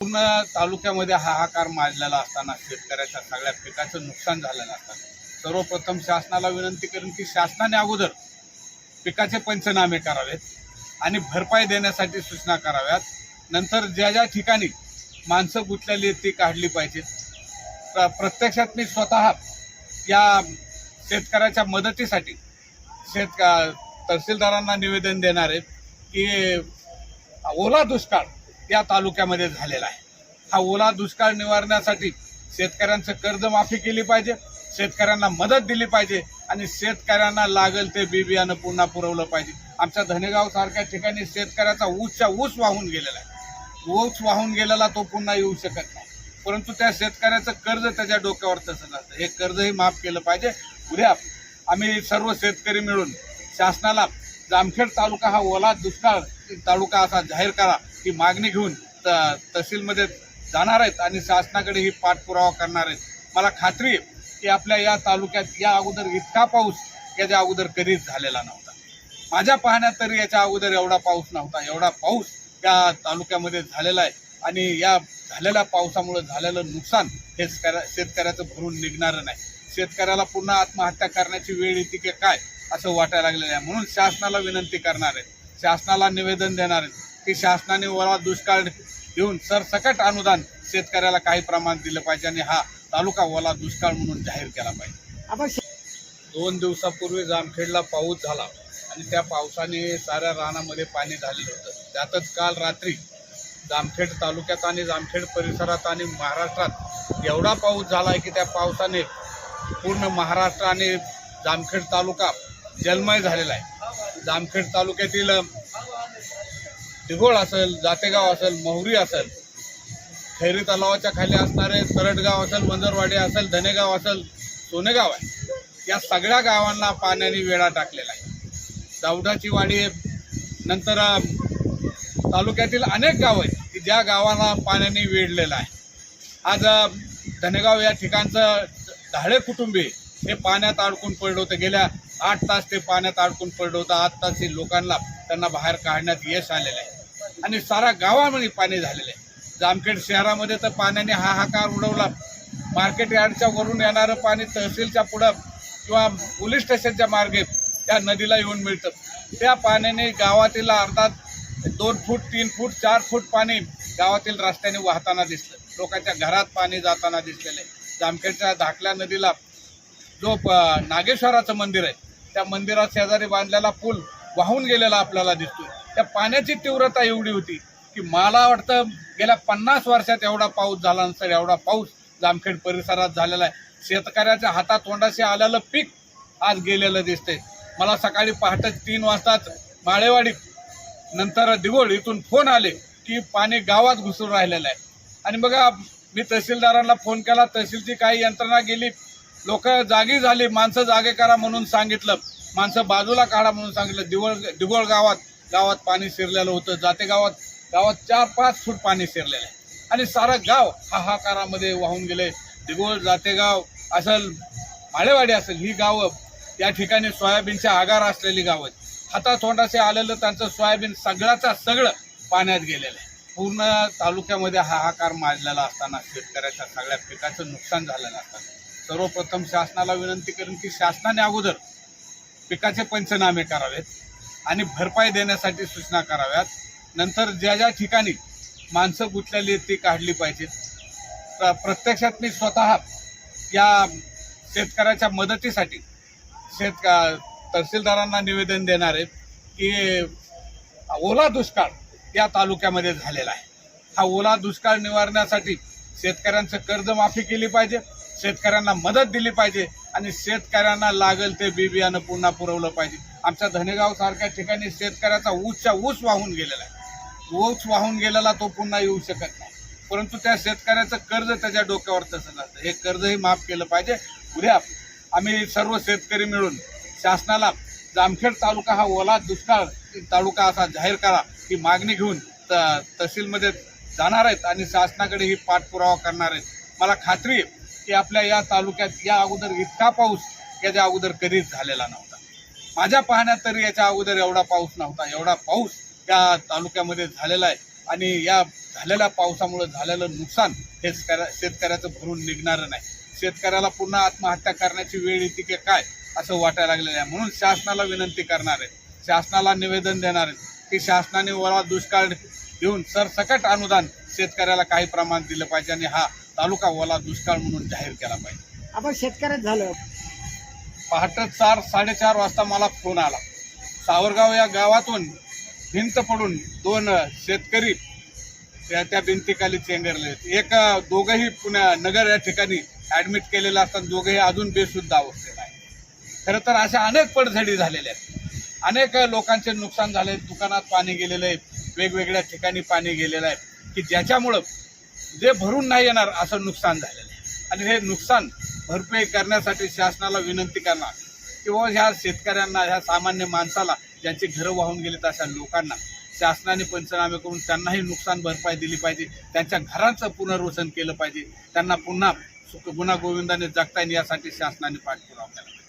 पूर्ण तालुक्यामध्ये हाहाकार माजलेला असताना शेतकऱ्याच्या सगळ्या पिकाचं नुकसान झालेलं असताना सर्वप्रथम शासनाला विनंती करेन की शासनाने अगोदर पिकाचे पंचनामे करावेत आणि भरपाई देण्यासाठी सूचना कराव्यात. नंतर ज्या ज्या ठिकाणी माणसं गुंतलेली आहेत ती काढली पाहिजेत. प्र प्रत्यक्षात मी स्वतः या शेतकऱ्याच्या मदतीसाठी शेत तहसीलदारांना निवेदन देणार आहे की ओला दुष्काळ या तालुक्यामध्ये झालेला आहे. हा ओला दुष्काळ निवारण्यासाठी शेतकऱ्यांचं कर्ज माफी केली पाहिजे शेतकऱ्यांना मदत दिली पाहिजे आणि शेतकऱ्यांना लागेल ते बी बियाणं पुन्हा पुरवलं पाहिजे. आमच्या धनेगाव सारख्या ठिकाणी शेतकऱ्याचा ऊसच्या ऊस वाहून गेलेला आहे. ऊस वाहून गेलेला तो पुन्हा येऊ शकत नाही. परंतु त्या शेतकऱ्याचं कर्ज त्याच्या डोक्यावर तसंच असतं. हे कर्जही माफ केलं पाहिजे. उद्या आम्ही सर्व शेतकरी मिळून शासनाला जामखेड तालुका हा ओला दुष्काळ तालुका असा जाहीर करा. ही मागणी घेऊन त- तहसीलमध्ये जाणार आहेत आणि शासनाकडे ही पाठपुरावा करणार आहेत. मला खात्री आहे की आपल्या या तालुक्यात या अगोदर इतका पाऊस याच्या अगोदर कधीच झालेला नव्हता. माझ्या पाहण्यात तरी याच्या अगोदर एवढा पाऊस नव्हता एवढा पाऊस या तालुक्यामध्ये झालेला आहे आणि या झालेल्या पावसामुळे झालेलं नुकसान हे शेतकऱ्याचं भरून निघणारं नाही. शेतकऱ्याला पुन्हा आत्महत्या करण्याची वेळ येते की काय असं वाटायला लागलेलं आहे. म्हणून शासनाला विनंती करणार आहे. शासनाला निवेदन देणार आहेत की शासनाने ओला दुष्काळ देऊन सरसकट अनुदान शेतकऱ्याला काही प्रमाणात दिलं पाहिजे आणि हा तालुका ओला दुष्काळ म्हणून जाहीर केला पाहिजे. आपण दोन दिवसापूर्वी जामखेडला पाऊस झाला आणि त्या पावसाने साऱ्या रानामध्ये पाणी झालेलं होतं. त्यातच काल रात्री जामखेड तालुक्यात आणि जामखेड परिसरात आणि महाराष्ट्रात एवढा पाऊस झाला आहे की त्या पावसाने पूर्ण महाराष्ट्र आणि जामखेड तालुका जलमय झालेला आहे. जामखेड तालुक्यातील दिघोळ असेल जातेगाव असेल मोहरी असेल खैरी तलावाच्या खाली असणारे सरटगाव असेल मंजरवाडी असेल धनेगाव असेल सोनेगाव आहे. या सगळ्या गावांना पाण्याने वेळा टाकलेला आहे. दावडाची वाडी नंतर तालुक्यातील अनेक गावं आहेत की ज्या गावांना पाण्याने वेढलेलं आहे. आज धनेगाव या ठिकाणचं धाडे कुटुंबी हे पाण्यात अडकून पडलं होतं. गेल्या आठ तास ते पाण्यात अडकून पडलं होतं. आठ तास लोकांना त्यांना बाहेर काढण्यात यश आलेलं आहे. आणि सारा गावामध्ये पाणी झालेलं आहे. जामखेड शहरामध्ये तर पाण्याने हाहाकार उडवला. मार्केट यार्डच्या वरून येणारं पाणी तहसीलच्या पुढं किंवा पोलीस स्टेशनच्या मार्गे त्या नदीला येऊन मिळतं. त्या पाण्याने गावातील अर्धा दोन फूट तीन फूट चार फूट पाणी गावातील रस्त्याने वाहताना दिसलं. लोकांच्या घरात पाणी जाताना दिसलेलं आहे. जामखेडच्या धाकल्या नदीला जो नागेश्वराचं मंदिर आहे त्या मंदिरात शेजारी बांधलेला पूल वाहून गेलेला आपल्याला दिसतोय. त्या पाण्याची तीव्रता एवढी होती की मला वाटतं गेल्या पन्नास वर्षात एवढा पाऊस झाला नसेल एवढा पाऊस जामखेड परिसरात झालेला आहे. शेतकऱ्याच्या हातात तोंडाशी आलेलं पीक आज गेलेलं दिसतंय. मला सकाळी पहाटे तीन वाजताच माळेवाडी नंतर दिगोळ इथून फोन आले की पाणी गावात घुसून राहिलेलं आहे. आणि बघा मी तहसीलदारांना फोन केला तहसीलची काही यंत्रणा गेली. लोक जागी झाली माणसं जागे करा म्हणून सांगितलं. माणसं बाजूला काढा म्हणून सांगितलं. दिवळ दिवळ गावात गावात पाणी शिरलेलं होतं जाते गावात. गावात चार पाच फूट पाणी शिरलेलं आहे. आणि सारं गाव हाहाकारामध्ये वाहून गेले. दिगोळ जातेगाव असेल माळेवाडी असेल ही गावं या ठिकाणी सोयाबीनच्या आगार असलेली गावं. आहेत हातातोंडाचे आलेलं त्यांचं सोयाबीन सगळ्याचा सगळं पाण्यात गेलेलं आहे. पूर्ण तालुक्यामध्ये हाहाकार माजलेला असताना शेतकऱ्याच्या सगळ्या पिकाचं नुकसान झालेलं असताना. सर्वप्रथम शासनाला विनंती करेन की शासनाने अगोदर पिकाचे पंचनामे करावेत. आणि भरपाई देण्यासाठी सूचना कराव्यात. नंतर ज्या ज्या ठिकाणी माणसं गुंतलेली ती काढली पाहिजेत प्रत्यक्षात मी स्वतः या शेतकऱ्याच्या मदतीसाठी शेत तहसीलदारांना निवेदन देणार आहे की ओला दुष्काळ या तालुक्यामध्ये झालेला आहे. हा ओला दुष्काळ निवारण्यासाठी शेतकऱ्यांचं कर्ज माफी केली पाहिजे शेतकऱ्यांना मदत दिली पाहिजे आणि शेतकऱ्यांना लागेल ते बी बियाणं पुन्हा पुरवलं पाहिजे. आमच्या धनेगाव सारख्या ठिकाणी शेतकऱ्याचा ऊसच्या ऊस वाहून गेलेला आहे. ऊस वाहून गेलेला तो पुन्हा येऊ शकत नाही. परंतु त्या शेतकऱ्याचं कर्ज त्याच्या डोक्यावर तसंच असतं हे कर्जही माफ केलं पाहिजे. उद्या आम्ही सर्व शेतकरी मिळून शासनाला जामखेड तालुका हा ओला दुष्काळ तालुका असा जाहीर करा ही मागणी घेऊन त तहसीलमध्ये जाणार आहेत आणि शासनाकडे ही पाठपुरावा करणार आहेत. मला खात्री आहे की आपल्या या तालुक्यात या अगोदर इतका पाऊस याच्या अगोदर कधीच झालेला नव्हता. माझ्या पाहण्यात तरी याच्या अगोदर एवढा पाऊस नव्हता. एवढा पाऊस या तालुक्यामध्ये झालेला आहे. आणि या झालेल्या पावसामुळे झालेलं नुकसान हे शेतकऱ्याचं भरून निघणारं नाही. शेतकऱ्याला पुन्हा आत्महत्या करण्याची वेळ येते की काय असं वाटायला लागलेलं आहे. म्हणून शासनाला विनंती करणार आहे. शासनाला निवेदन देणार आहे की शासनाने वरा दुष्काळ देऊन सरसकट अनुदान शेतकऱ्याला काही प्रमाण दिलं पाहिजे आणि हा तालुका ओला दुष्काळ म्हणून जाहीर केला पाहिजे. आपण शेतकऱ्यात झालं. पहाटे चार साडेचार वाजता मला फोन आला. सावरगाव या गावातून भिंत पडून दोन शेतकरी त्या त्या भिंतीखाली चेंगरले. एक दोघंही पुण्या नगर या ठिकाणी ऍडमिट केलेलं असताना दोघंही अजून बेशुद्ध अवस्थेत आहे खरं तर अशा अनेक पडझडी झालेल्या आहेत. अनेक लोकांचे नुकसान झाले. दुकानात पाणी गेलेलं आहे. वेगवेगळ्या ठिकाणी पाणी गेलेलं आहे. की ज्याच्यामुळं जे भरून नाही येणार असं नुकसान झालेलं आहे. आणि हे नुकसान भरपाई करण्यासाठी शासनाला विनंती करणार. किंवा ह्या शेतकऱ्यांना ह्या सामान्य माणसाला ज्यांची घरं वाहून गेलीत अशा लोकांना शासनाने पंचनामे करून त्यांनाही नुकसान भरपाई दिली पाहिजे. त्यांच्या घरांचं पुनर्वसन केलं पाहिजे. त्यांना पुन्हा सुख गुन्हा गोविंदाने जगता येईल यासाठी शासनाने पाठपुरावा केला.